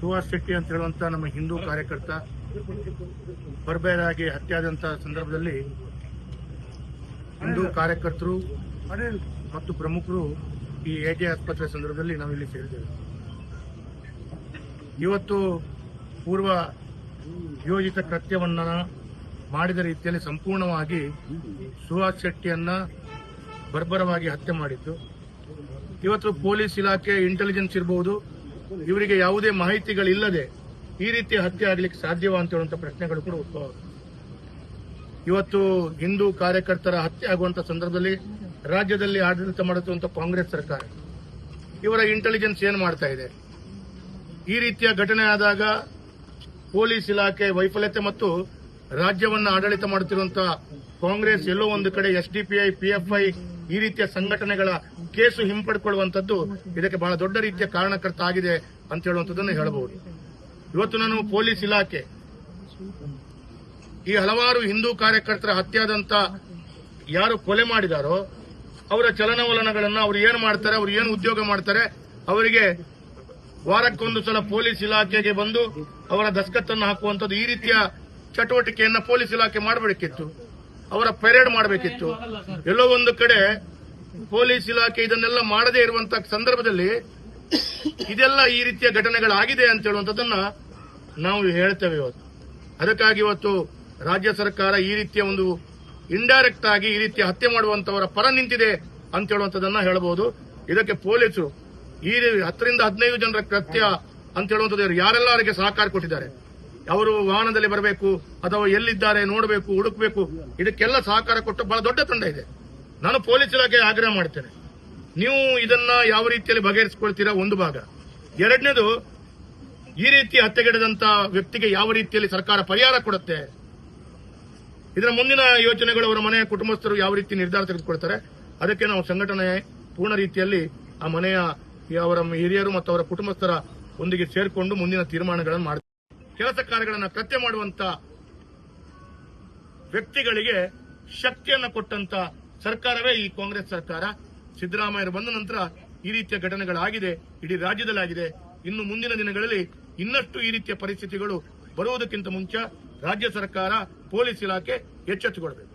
ಸುಹಾಸ್ ಶೆಟ್ಟಿ ಅಂತ ಹೇಳುವಂತ ನಮ್ಮ ಹಿಂದೂ ಕಾರ್ಯಕರ್ತ ಬರ್ಬೇರಾಗಿ ಹತ್ಯಾದಂತ ಸಂದರ್ಭದಲ್ಲಿ ಹಿಂದೂ ಕಾರ್ಯಕರ್ತರು ಮತ್ತು ಪ್ರಮುಖರು ಈ ಎಜೆ ಆಸ್ಪತ್ರೆ ಸಂದರ್ಭದಲ್ಲಿ ನಾವು ಇಲ್ಲಿ ಸೇರಿದ್ದೇವೆ. ಇವತ್ತು ಪೂರ್ವ ಯೋಜಿತ ಕೃತ್ಯವನ್ನ ಮಾಡಿದ ರೀತಿಯಲ್ಲಿ ಸಂಪೂರ್ಣವಾಗಿ ಸುಹಾಸ್ ಶೆಟ್ಟಿಯನ್ನ ಬರ್ಬರವಾಗಿ ಹತ್ಯೆ ಮಾಡಿದ್ದು ಇವತ್ತು ಪೊಲೀಸ್ ಇಲಾಖೆ ಇಂಟೆಲಿಜೆನ್ಸ್ ಇರಬಹುದು ಇವರಿಗೆ ಯಾವುದೇ ಮಾಹಿತಿಗಳಿಲ್ಲದೆ ಈ ರೀತಿ ಹತ್ಯೆ ಆಗಲಿಕ್ಕೆ ಸಾಧ್ಯವ ಅಂತ ಹೇಳುವಂತ ಪ್ರಶ್ನೆಗಳು ಕೂಡ ಉದ್ಭವ. ಇವತ್ತು ಹಿಂದೂ ಕಾರ್ಯಕರ್ತರ ಹತ್ಯೆ ಆಗುವಂತ ಸಂದರ್ಭದಲ್ಲಿ ರಾಜ್ಯದಲ್ಲಿ ಆಡಳಿತ ಮಾಡುತ್ತಿರುವಂತ ಕಾಂಗ್ರೆಸ್ ಸರ್ಕಾರ, ಇವರ ಇಂಟೆಲಿಜೆನ್ಸ್ ಏನು ಮಾಡ್ತಾ ಇದೆ ಈ ರೀತಿಯ ಘಟನೆ ಆದಾಗ ಪೊಲೀಸ್ ಇಲಾಖೆ ವೈಫಲ್ಯತೆ ಮತ್ತು ರಾಜ್ಯವನ್ನ ಆಡಳಿತ ಮಾಡುತ್ತಿರುವಂತಹ ಕಾಂಗ್ರೆಸ್ ಎಲ್ಲೋ ಒಂದು ಕಡೆ ಎಸ್ಡಿಪಿಐ, ಪಿಎಫ್ಐ ಈ ರೀತಿಯ ಸಂಘಟನೆಗಳ ಕೇಸು ಹಿಂಪಡ್ಕೊಳ್ಳುವಂತದ್ದು ಇದಕ್ಕೆ ಬಹಳ ದೊಡ್ಡ ರೀತಿಯ ಕಾರಣಕರ್ತ ಆಗಿದೆ ಅಂತ ಹೇಳುವಂಥದ್ದನ್ನು ಹೇಳಬಹುದು. ಇವತ್ತು ನಾನು ಪೊಲೀಸ್ ಇಲಾಖೆ, ಈ ಹಲವಾರು ಹಿಂದೂ ಕಾರ್ಯಕರ್ತರ ಹತ್ಯಾದಂತ ಯಾರು ಕೊಲೆ ಮಾಡಿದಾರೋ ಅವರ ಚಲನವಲನಗಳನ್ನು ಅವ್ರು ಏನು ಮಾಡ್ತಾರೆ, ಅವ್ರು ಏನು ಉದ್ಯೋಗ ಮಾಡ್ತಾರೆ, ಅವರಿಗೆ ವಾರಕ್ಕೊಂದು ಸಲ ಪೊಲೀಸ್ ಇಲಾಖೆಗೆ ಬಂದು ಅವರ ದಸ್ಕತ್ತನ್ನು ಹಾಕುವಂತದ್ದು ಈ ರೀತಿಯ ಚಟುವಟಿಕೆಯನ್ನು ಪೊಲೀಸ್ ಇಲಾಖೆ ಮಾಡಬೇಕಿತ್ತು. ಅವರ ಪೆರೇಡ್ ಮಾಡಬೇಕಿತ್ತು. ಎಲ್ಲೋ ಒಂದು ಕಡೆ ಪೊಲೀಸ್ ಇಲಾಖೆ ಇದನ್ನೆಲ್ಲ ಮಾಡದೇ ಇರುವಂತಹ ಸಂದರ್ಭದಲ್ಲಿ ಇದೆಲ್ಲ ಈ ರೀತಿಯ ಘಟನೆಗಳಾಗಿದೆ ಅಂತ ಹೇಳುವಂತದ್ದನ್ನ ನಾವು ಹೇಳ್ತೇವೆ ಇವತ್ತು. ಅದಕ್ಕಾಗಿ ಇವತ್ತು ರಾಜ್ಯ ಸರ್ಕಾರ ಈ ರೀತಿಯ ಒಂದು ಇಂಡೈರೆಕ್ಟ್ ಆಗಿ ಈ ರೀತಿಯ ಹತ್ಯೆ ಮಾಡುವಂತವರ ಪರ ನಿಂತಿದೆ ಅಂತ ಹೇಳುವಂತದನ್ನ ಹೇಳಬಹುದು ಇದಕ್ಕೆ ಪೊಲೀಸರು ಈ ಹತ್ತರಿಂದ ಹದಿನೈದು ಜನರ ಕೃತ್ಯ ಅಂತ ಹೇಳುವಂಥದ್ದು ಯಾರೆಲ್ಲ ಅವರಿಗೆ ಸಹಕಾರ ಕೊಟ್ಟಿದ್ದಾರೆ? ಅವರು ವಾಹನದಲ್ಲಿ ಬರಬೇಕು ಅಥವಾ ಎಲ್ಲಿದ್ದಾರೆ ನೋಡಬೇಕು, ಹುಡುಕಬೇಕು, ಇದಕ್ಕೆಲ್ಲ ಸಹಕಾರ ಕೊಟ್ಟು ಬಹಳ ದೊಡ್ಡ ತಂಡ ಇದೆ. ನಾನು ಪೊಲೀಸ್ ಇಲಾಖೆ ಆಗ್ರಹ ಮಾಡ್ತೇನೆ. ನೀವು ಇದನ್ನ ಯಾವ ರೀತಿಯಲ್ಲಿ ಬಗೆಹರಿಸಿಕೊಳ್ತೀರಾ? ಒಂದು ಭಾಗ. ಎರಡನೇದು, ಈ ರೀತಿ ಹತ್ಯೆಗೆಡದಂತ ವ್ಯಕ್ತಿಗೆ ಯಾವ ರೀತಿಯಲ್ಲಿ ಸರ್ಕಾರ ಪರಿಹಾರ ಕೊಡುತ್ತೆ? ಇದರ ಮುಂದಿನ ಯೋಜನೆಗಳು ಅವರ ಮನೆಯ ಕುಟುಂಬಸ್ಥರು ಯಾವ ರೀತಿ ನಿರ್ಧಾರ ತೆಗೆದುಕೊಳ್ತಾರೆ? ಅದಕ್ಕೆ ನಾವು ಸಂಘಟನೆ ಪೂರ್ಣ ರೀತಿಯಲ್ಲಿ ಆ ಮನೆಯ ಅವರ ಹಿರಿಯರು ಮತ್ತು ಅವರ ಕುಟುಂಬಸ್ಥರ ಒಂದಿಗೆ ಸೇರಿಕೊಂಡು ಮುಂದಿನ ತೀರ್ಮಾನಗಳನ್ನು ಮಾಡ್ತಾರೆ ಕೆಲಸ ಕಾರ್ಯಗಳನ್ನು ಕೃತ್ಯ ಮಾಡುವಂತ ವ್ಯಕ್ತಿಗಳಿಗೆ ಶಕ್ತಿಯನ್ನು ಕೊಟ್ಟಂತ ಸರ್ಕಾರವೇ ಈ ಕಾಂಗ್ರೆಸ್ ಸರ್ಕಾರ. ಸಿದ್ದರಾಮಯ್ಯರು ಬಂದ ನಂತರ ಈ ರೀತಿಯ ಘಟನೆಗಳಾಗಿದೆ, ಇಡೀ ರಾಜ್ಯದಲ್ಲಾಗಿದೆ. ಇನ್ನು ಮುಂದಿನ ದಿನಗಳಲ್ಲಿ ಇನ್ನಷ್ಟು ಈ ರೀತಿಯ ಪರಿಸ್ಥಿತಿಗಳು ಬರುವುದಕ್ಕಿಂತ ಮುಂಚೆ ರಾಜ್ಯ ಸರ್ಕಾರ, ಪೊಲೀಸ್ ಇಲಾಖೆ ಎಚ್ಚೆತ್ತುಕೊಳ್ಬೇಕು.